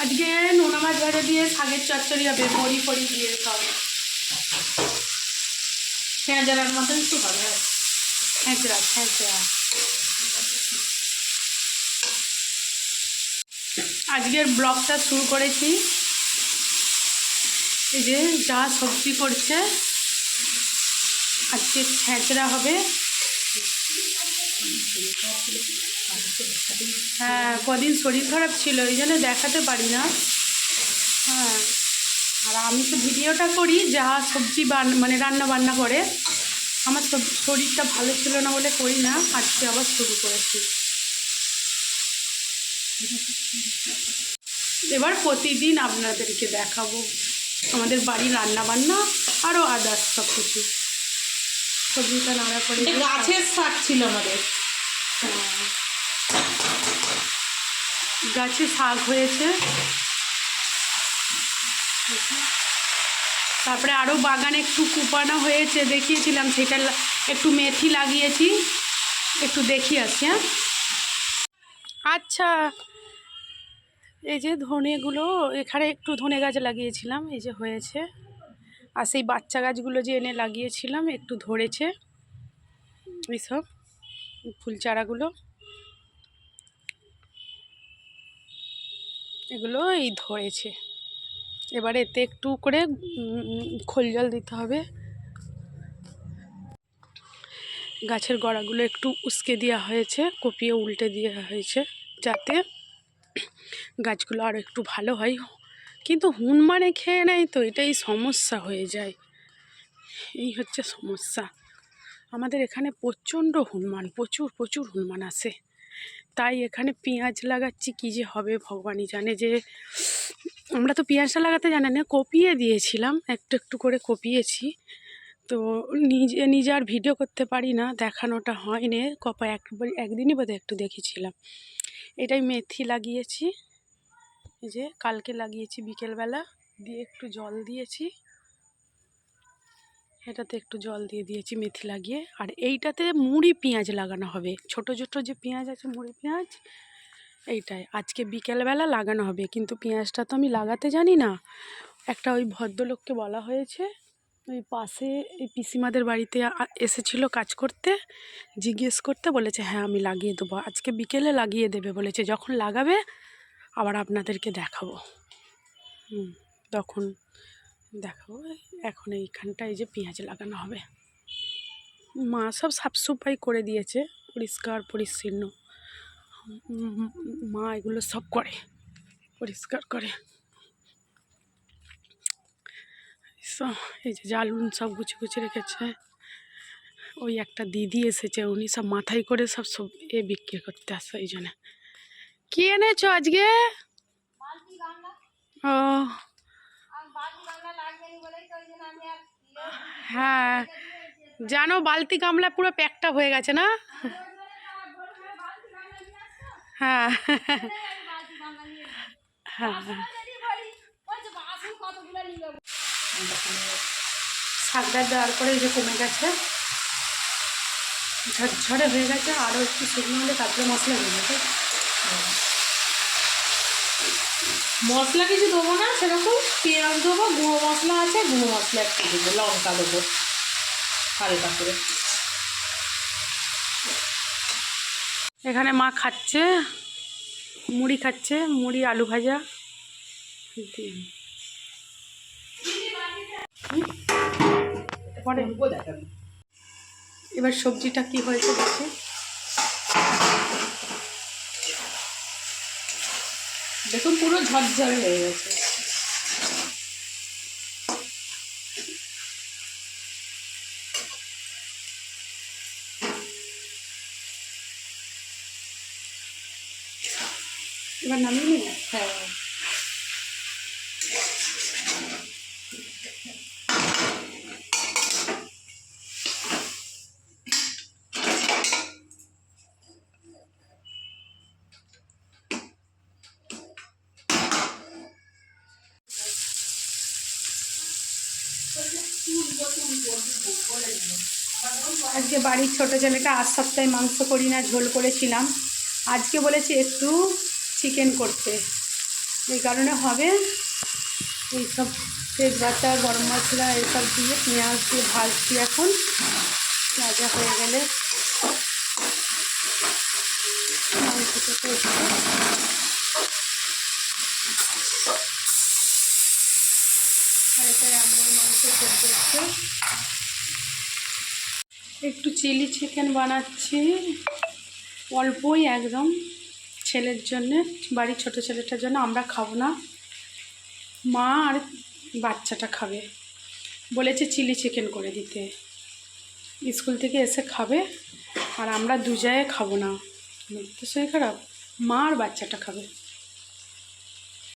আজকে নোনা মাছ ভাজা দিয়ে শাকের চচ্চড়ি হবে, বড়ি ফড়ি দিয়ে সব পেঁয়াজার মতন একটু হবে হ্যাঁচড়া হ্যাঁচড়া আজকের ব্লগটা শুরু করেছি। এই যে যা সবজি করছে আজকে ছ্যাঁচড়া হবে। হ্যাঁ কদিন শরীর খারাপ ছিল এই জন্য দেখাতে পারি না। হ্যাঁ আর আমি তো ভিডিওটা করি যা সবজি বান মানে রান্না বান্না করে। আমার শরীরটা ভালো ছিল না বলে করি না আজকে আবার শুরু করেছি। এবার প্রতিদিন আপনাদেরকে দেখাবো আমাদের বাড়ির রান্না বান্না আরও আদার্স সব কিছু সবজিটা নাড়া করে গাছের শাক ছিল আমাদের। গাছে শাক হয়েছে। তারপরে আরও বাগানে একটু কুপানো হয়েছে, দেখিয়েছিলাম, সেটা একটু মেথি লাগিয়েছি। একটু দেখি আসি হ্যাঁ। আচ্ছা এই যে ধনেগুলো, এখানে একটু ধনে গাছ লাগিয়েছিলাম, এই যে হয়েছে। আর সেই বাচ্চা গাছগুলো যে এনে লাগিয়েছিলাম, একটু ধরেছে। এইসব ফুল চারাগুলো এগুলো এই ধরেছে। এবারে এতে একটু করে খোল জল দিতে হবে। গাছের গোড়াগুলো একটু উস্কে দেওয়া হয়েছে, কপিয়ে উল্টে দেওয়া হয়েছে, যাতে গাছগুলো আরও একটু ভালো হয়। কিন্তু হুনমানে খেয়ে নেয় তো, এটাই সমস্যা হয়ে যায়। এই হচ্ছে সমস্যা। আমাদের এখানে প্রচণ্ড হনুমান, প্রচুর প্রচুর হনুমান আসে তাই এখানে পেঁয়াজ লাগাচ্ছি, কী যে হবে ভগবানই জানে যে, আমরা তো পেঁয়াজটা লাগাতে জানি না, কপিয়ে দিয়েছিলাম, একটু একটু করে কপিয়েছি। তো নিজে নিজে আর ভিডিও করতে পারি না, দেখানোটা হয় হয়নি, কপা একবার একদিনই বোধহয় একটু দেখেছিলাম। এটাই মেথি লাগিয়েছি যে কালকে লাগিয়েছি বিকেলবেলা, দিয়ে একটু জল দিয়েছি। এটাতে একটু জল দিয়ে দিয়েছি মেথি লাগিয়ে। আর এইটাতে মুড়ি পেঁয়াজ লাগানো হবে। ছোট ছোট যে পেঁয়াজ আছে, মুড়ি পেঁয়াজ, এইটাই। আজকে বিকেলবেলা লাগানো হবে। কিন্তু পেঁয়াজটা তো আমি লাগাতে জানি না। একটা ওই ভদ্রলোককে বলা হয়েছে, ওই পাশে এই পিসিমাদের বাড়িতে এসেছিল কাজ করতে, জিজ্ঞেস করতে বলেছে হ্যাঁ আমি লাগিয়ে দেবো। আজকে বিকেলে লাগিয়ে দেবে। বলেছে, যখন লাগাবে, আবার আপনাদেরকে দেখাবো। হুম, তখন দেখাবো এখন এইখানটায় যে পেঁয়াজ লাগানো হবে। মা সব সাফসুফাই করে দিয়েছে, পরিষ্কার, পরিচ্ছন্ন। মা এগুলো সব করে, পরিষ্কার করে। এই যে জালুন সব গুছিয়ে গুছিয়ে রেখেছে। ওই একটা দিদি এসেছে, উনি সব মাথায় করে সব সব এ বিক্রি করতে আসে এই জন্য। কি এনেছো আজকে? ও হ্যাঁ। জানো, বালতি গামলা পুরো প্যাকটা হয়ে গেছে, না? হ্যাঁ। হ্যাঁ। দেওয়ার পরে যে কমে গেছে। ঝরঝরে হয়ে গেছে আরও একটু শুকনো হলে তারপরে মশলা দিয়ে দেবে মশলা কিছু দেবো না, সেরকম পেঁয়াজ দেবো, গুঁড়ো মশলা আছে, গুঁড়ো মশলা একটু দেবো, লঙ্কা দেবো, হালকা করে। এখানে মা খাচ্ছে, মুড়ি খাচ্ছে, মুড়ি, আলু ভাজা। এবার সবজিটা কি হয়েছে দেখে। দেখুন পুরো ঝরঝরে হয়ে গেছে। এবার নামিয়ে নিন হ্যাঁ। আজকে বাড়ির ছোট ছেলেটা আজ সপ্তাহে মাংস করি না, ঝোল করেছিলাম। আজকে বলেছি একটু চিকেন করতে। এই কারণে হবে এইসব তেজপাতা গরম মশলা, এইসব দিয়ে পেঁয়াজ দিয়ে ভাজছি এখন। ভাজা হয়ে গেলে আর এটা আমার মাংস হচ্ছে। একটু চিলি চিকেন বানাচ্ছি। অল্পই একদম ছেলের জন্যে, বাড়ির ছোট ছেলেটার জন্য, আমরা খাব না। মা আর বাচ্চাটা খাবে। বলেছে চিলি চিকেন করে দিতে। স্কুল থেকে এসে খাবে, আর আমরা দু জায়গায় খাব না। তো শরীর খারাপ। মা আর বাচ্চাটা খাবে।